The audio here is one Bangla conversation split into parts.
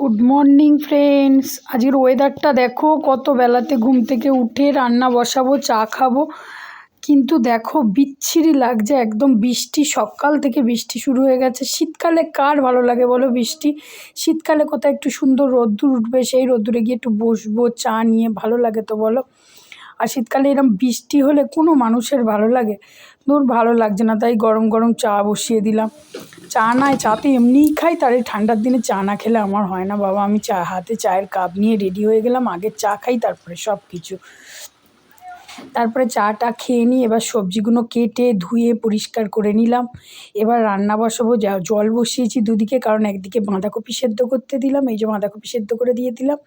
গুড মর্নিং ফ্রেন্ডস আজকের ওয়েদারটা দেখো, কত বেলাতে ঘুম থেকে উঠে রান্না বসাবো, চা খাব। কিন্তু দেখো, বিচ্ছিরি লাগছে, একদম বৃষ্টি, সকাল থেকে বৃষ্টি শুরু হয়ে গেছে। শীতকালে কার ভালো লাগে বলো বৃষ্টি? শীতকালে কোথায় একটু সুন্দর রোদ্দুর উঠবে, সেই রোদ্দুরে গিয়ে একটু বসবো, চা নিয়ে, ভালো লাগে তো বলো। আর শীতকালে এরম বৃষ্টি হলে কোনো মানুষের ভালো লাগে। দূর ভালো লাগছে না, তাই গরম গরম চা বসিয়ে দিলাম। চা নাই, চা তো এমনিই খাই, তার এই ঠান্ডার দিনে চা না খেলে আমার হয় না। বাবা, আমি চা, হাতে চায়ের কাপ নিয়ে রেডি হয়ে গেলাম, আগে চা খাই, তারপরে সব কিছু তারপরে চাটা খেয়ে নিই এবার সবজিগুলো কেটে ধুয়ে পরিষ্কার করে নিলাম। এবার রান্না বসাবো জল বসিয়েছি দুদিকে, কারণ একদিকে বাঁধাকপি সেদ্ধ করতে দিলাম, এই যে বাঁধাকপি সেদ্ধ করে দিয়ে দিলাম।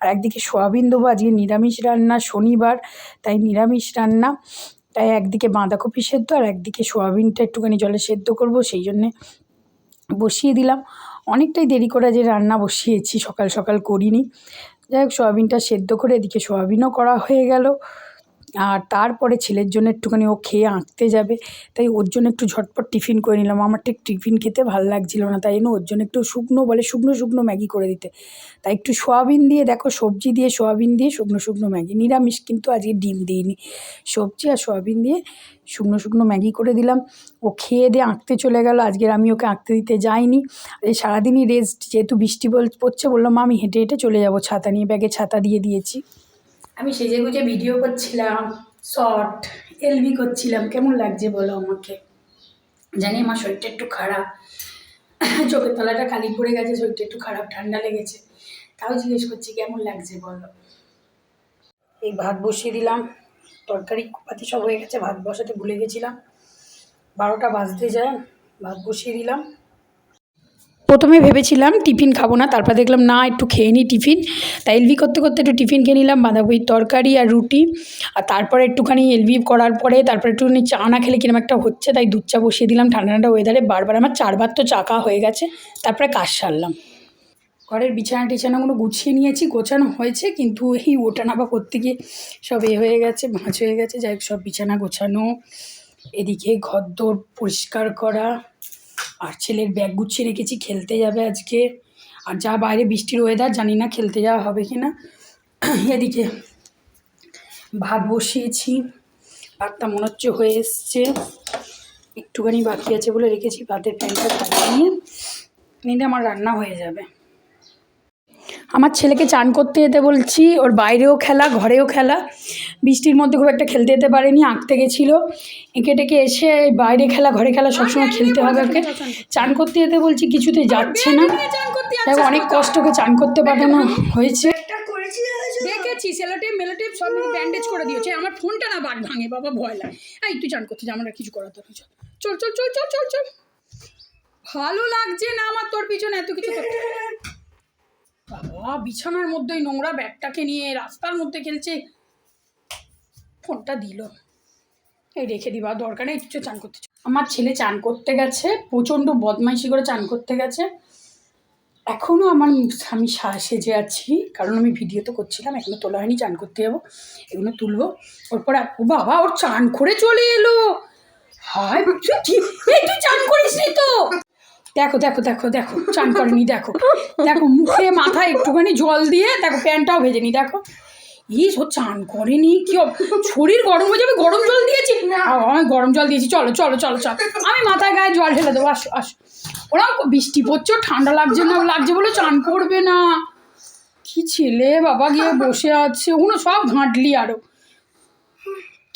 আর একদিকে সোয়াবিন দেবো, আজকে নিরামিষ রান্না, শনিবার, তাই নিরামিষ রান্না। তাই একদিকে বাঁধাকপি সেদ্ধ আর একদিকে সোয়াবিনটা একটুখানি জলে সেদ্ধ করব, সেই জন্যে বসিয়ে দিলাম। অনেকটাই দেরি করে যে রান্না বসিয়েছি, সকাল সকাল করিনি। যাই হোক, সোয়াবিনটা সেদ্ধ করে এদিকে সোয়াবিনও করা হয়ে গেল। আর তারপরে ছেলের জন্য একটুখানি ও খেয়ে আঁকতে যাবে। তাই ওর জন্য একটু ঝটপট টিফিন করে নিলাম। আমার ঠিক টিফিন খেতে ভালো লাগছিল না, তাই জন্য ওর জন্য একটু শুকনো বলে শুকনো শুকনো ম্যাগি করে দিতে। তাই একটু সোয়াবিন দিয়ে দেখো, সবজি দিয়ে সোয়াবিন দিয়ে শুকনো শুকনো ম্যাগি। নিরামিষ কিন্তু আজকে ডিম দিইনি। সবজি আর সোয়াবিন দিয়ে শুকনো শুকনো ম্যাগি করে দিলাম। ও খেয়ে দিয়ে আঁকতে চলে গেল। আজকের আমি ওকে আঁকতে দিতে যাইনি। এই সারাদিনই রেস্ট যেহেতু বৃষ্টি বল পড়ছে, বললাম আমি হেঁটে হেঁটে চলে যাব। ছাতা নিয়ে, ব্যাগে ছাতা দিয়ে দিয়েছি। আমি সেজে গুজে ভিডিও করছিলাম শর্ট এলবি করছিলাম। কেমন লাগছে বলো আমাকে? জানি আমার শরীরটা একটু খারাপ। চোখের তলাটা খালি পড়ে গেছে, শরীরটা একটু খারাপ, ঠান্ডা লেগেছে। তাও জিজ্ঞেস করছি, কেমন লাগছে বলো? এই ভাত বসিয়ে দিলাম। তরকারি পাতি সব হয়ে গেছে, ভাত বসাতে ভুলে গেছিলাম। বারোটা বাজতে যায়, ভাত বসিয়ে দিলাম। প্রথমে ভেবেছিলাম টিফিন খাব না, তারপর দেখলাম না, একটু খেয়ে নিই টিফিন। তাই এলভি করতে করতে একটু টিফিন খেয়ে নিলাম, বাঁধাকপির তরকারি আর রুটি। আর তারপরে একটুখানি এলভি করার পরে তারপরে একটুখানি চা না খেলে কিরম একটা হচ্ছে, তাই দুধ চা বসিয়ে দিলাম ঠান্ডা ঠান্ডা ওয়েদারে বারবার আমার চারবার তো চা খাওয়া হয়ে গেছে, তারপরে কাজ সারলাম। ঘরের বিছানা টিছানাগুলো গুছিয়ে নিয়েছি, গোছানো হয়েছে, কিন্তু এই ওটা নাবা করতে গিয়ে সব এ হয়ে গেছে, ভাঁজ হয়ে গেছে। যাই সব বিছানা গোছানো, এদিকে ঘরদোর পরিষ্কার করা আর ছেলের ব্যাগ গুছিয়ে রেখেছি, খেলতে যাবে আজকে। আর যা বাইরে বৃষ্টির ওয়েদার জানি না খেলতে যাওয়া হবে কি না এদিকে ভাত বসিয়েছি, ভাতটা মনে হচ্ছে হয়ে এসছে। একটুখানি বাকি আছে বলে রেখেছি, ভাতের প্যানটা নিয়ে। নিলে আমার রান্না হয়ে যাবে। আমার ছেলেকে চান করতে যেতে বলছি ওর বাইরেও খেলা ঘরেও খেলা। বৃষ্টির মধ্যে খুব একটা খেলতে যেতে পারেনি আঁকতে গেছিল। এঁকে টেকে এসে বাইরে খেলা ঘরে খেলা সবসময় খেলতে হবে ওকে। চান করতে যেতে বলছি কিছুতে যাচ্ছে না। দেখো অনেক কষ্টকে চান করতে পাঠানো হয়েছে। দেখেছি? সেলোটেপ মেলোটেপ সব ব্যান্ডেজ করে দিয়েছে। আমার ফোনটা না বাদ ভাঙে বাবা ভয় লাগে। এই তুই চান করতে যা আমার কিছু করার দরকার চল চল চল চল চল চল। ভালো লাগছে না আমার তোর পিছনে এত কিছু করতে। বাবা, বিছানার মধ্যে নোংরা ব্যাগটাকে নিয়ে রাস্তার মধ্যে খেলছে। ফোনটা দিল। এই রেখে দিবা, দরকার নেই, কিছু চান করতে আমার ছেলে চান করতে গেছে, প্রচণ্ড বদমাইশি করে চান করতে গেছে। এখনও আমার আমি সেজে আছি, কারণ আমি ভিডিও তো করছিলাম, এখনও তোলা হয়নি, চান করতে যাব, এগুলো তুলবো। ওরপর ও বাবা, ওর চান করে চলে এলো। হায়, তুই চান করিস তো! দেখো দেখো দেখো দেখো, চান করেনি, দেখো। দেখো, মুখে, মাথায় একটুখানি জল দিয়ে, দেখো প্যান্টটাও ভেজে নি, দেখো। ইস, ও চান করেনি, কি শরীর গরম হয়ে যাবে, গরম জল দিয়েছি? আমি গরম জল দিয়েছি, চলো চলো চলো চলো। আমি মাথায় গায়ে জল ঢেলে দেবো, আসো আসো। ওরা বৃষ্টি পড়ছে, ঠান্ডা লাগছে না, লাগছে বলে চান করবে না। কি ছেলে বাবা গিয়ে বসে আছে, ওগুলো সব ঘাঁটলি আরও।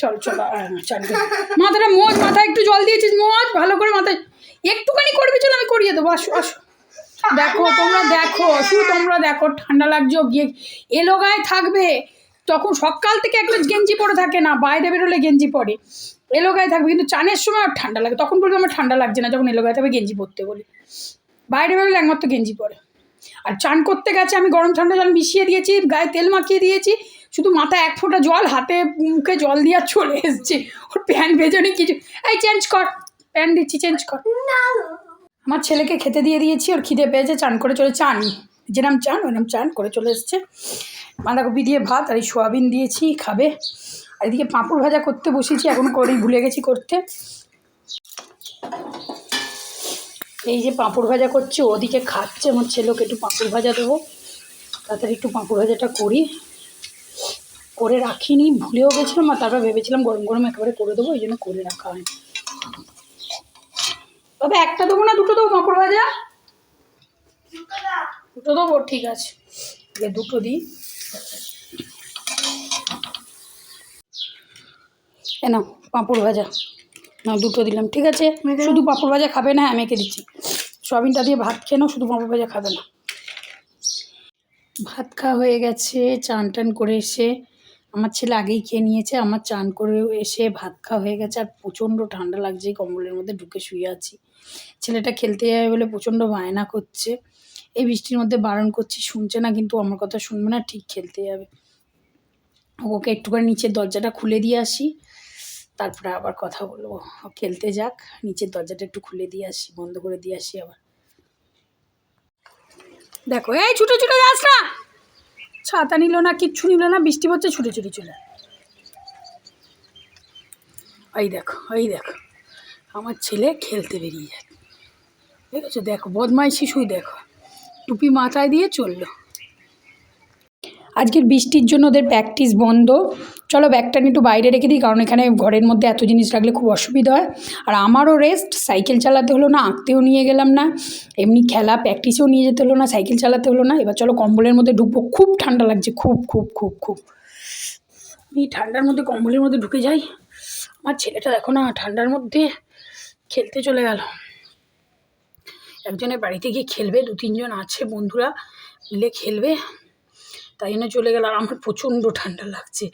চলো চলো চান মাথাটা মোজ, মাথায় একটু জল দিয়েছিস, মোজ, ভালো করে মাথায় একটুখানি করবি চলো আমি করিয়ে দেবো আসো আসো। দেখো তোমরা দেখো শুধু তোমরা দেখো ঠান্ডা লাগছে গিয়ে এলো গায়ে থাকবে। তখন সকাল থেকে একটা গেঞ্জি পরে থাকে না বাইরে বেরোলে গেঞ্জি পরে। এলো গায়ে থাকবে কিন্তু চানের সময় ওর ঠান্ডা লাগে। তখন বলবে আমার ঠান্ডা লাগছে না যখন এলো গায়ে থাকবে গেঞ্জি পরতে বলি। বাইরে বেরোলে একমাত্র গেঞ্জি পরে। আর চান করতে গেছে আমি গরম ঠান্ডা জল মিশিয়ে দিয়েছি গায়ে তেল মাখিয়ে দিয়েছি শুধু মাথায় এক ফোঁটা জল হাতে মুখে জল দিয়ে আর চলে এসছে। ওর প্যান ভেজনি কিছু এই চেঞ্জ কর। প্যান দিচ্ছি চেঞ্জ কর। আমার ছেলেকে খেতে দিয়ে দিয়েছি, ওর খিদে পেয়েছে, চান করে চলে, চান। যেরম চান ওরম চান করে চলে এসছে। বাঁধাকপি দিয়ে ভাত আর এই সোয়াবিন দিয়েছি, খাবে। আর এদিকে পাঁপড় ভাজা করতে বসেছি, এখন করেই ভুলে গেছি করতে। এই যে পাঁপড় ভাজা করছে ওদিকে খাচ্ছে, আমার ছেলেকে একটু পাঁপড় ভাজা দেবো। তাড়াতাড়ি একটু পাঁপড় ভাজাটা করি। করে রাখিনি, ভুলেও গেছিলাম, আর তারপর ভেবেছিলাম গরম গরম একেবারে করে দেবো এই জন্য করে রাখা হয় তবে একটা দেবো না দুটো দেবো পাঁপড় ভাজা? দুটো দেবো ঠিক আছে। দুটো দিই। এ নাও পাঁপড় ভাজা। না দুটো দিলাম ঠিক আছে? শুধু পাঁপড় ভাজা খাবে না আমি একে দিচ্ছি। সয়াবিনটা দিয়ে ভাত খেয়ে নাও শুধু পাঁপড় ভাজা খাবে না। ভাত খাওয়া হয়ে গেছে চান টান করে এসে আমার ছেলে আগেই খেয়ে নিয়েছে, আমার চান করে এসে ভাত খাওয়া হয়ে গেছে, আর প্রচণ্ড ঠান্ডা লাগছে কম্বলের মধ্যে ঢুকে শুয়ে আছি। ছেলেটা খেলতে যাবে বলে প্রচণ্ড বায়না করছে, এই বৃষ্টির মধ্যে বারণ করছি, শুনছে না কিন্তু আমার কথা শুনবে না, ঠিক খেলতে যাবে। ওকে একটুখানি নিচের দরজাটা খুলে দিয়ে আসি, তারপরে আবার কথা বলব। খেলতে যাক, নিচের দরজাটা একটু খুলে দিয়ে আসি, বন্ধ করে দিয়ে আসি আবার। দেখো, এই ছুটে ছুটে যাস না ছাতা নিল না, কিচ্ছু নিল না, বৃষ্টি পড়ছে, ছুটে ছুটে চলে এই দেখো এই দেখো, আমার ছেলে খেলতে বেরিয়ে যায়। ঠিক আছে দেখো, বদমাইশি শুই, দেখো। টুপি মাথায় দিয়ে চলল। আজকের বৃষ্টির জন্য ওদের প্র্যাকটিস বন্ধ। চলো ব্যাগটা একটু বাইরে রেখে দিই, কারণ এখানে ঘরের মধ্যে এত জিনিস রাখলে খুব অসুবিধা হয়। আর আমারও রেস্ট সাইকেল চালাতে হলো না, আঁকতেও নিয়ে গেলাম না। এমনি খেলা প্র্যাকটিসেও নিয়ে যেতে হলো না সাইকেল চালাতে হলো না। এবার চলো কম্বলের মধ্যে ঢুকবো, খুব ঠান্ডা লাগছে, খুব খুব খুব খুব। এই ঠান্ডার মধ্যে কম্বলের মধ্যে ঢুকে যাই। আমার ছেলেটা দেখো না, ঠান্ডার মধ্যে খেলতে চলে গেল। একজনের বাড়িতে গিয়ে খেলবে দু তিনজন আছে বন্ধুরা মিলে খেলবে। তাই জন্য চলে গেল আর আমার প্রচণ্ড ঠান্ডা লাগছে।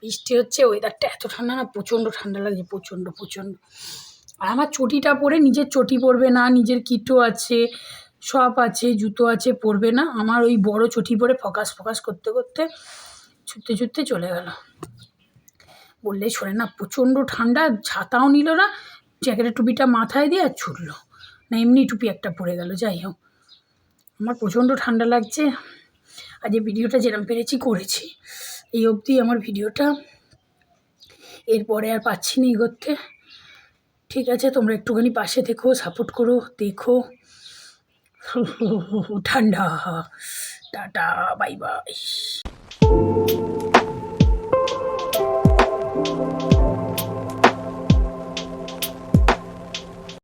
বৃষ্টি হচ্ছে ওয়েদারটা এত ঠান্ডা না, প্রচণ্ড ঠান্ডা লাগছে, প্রচণ্ড প্রচণ্ড। আর আমার চটিটা পরে নিজের চটি পরবে না, নিজের কিটো আছে, সব আছে, জুতো আছে, পরবে না। আমার ওই বড় চটি পরে ফকাস ফকাস করতে করতে ছুটতে ছুটতে চলে গেল। বললেই শোনে না, প্রচণ্ড ঠান্ডা, ছাতাও নিল না জ্যাকেটের টুপিটা মাথায় দিয়ে আর ছুটলো। না, এমনি টুপি একটা পরে গেল, যাই হোক। আমার প্রচণ্ড ঠান্ডা লাগছে। আজ এই ভিডিওটা যেরকম পেরেছি করেছি। এই অবধি আমার ভিডিওটা এরপরে আর পাচ্ছি না এগোতে। ঠিক আছে, তোমরা একটুখানি পাশে দেখো সাপোর্ট করো, দেখো। ঠান্ডা, টাটা বাই বাই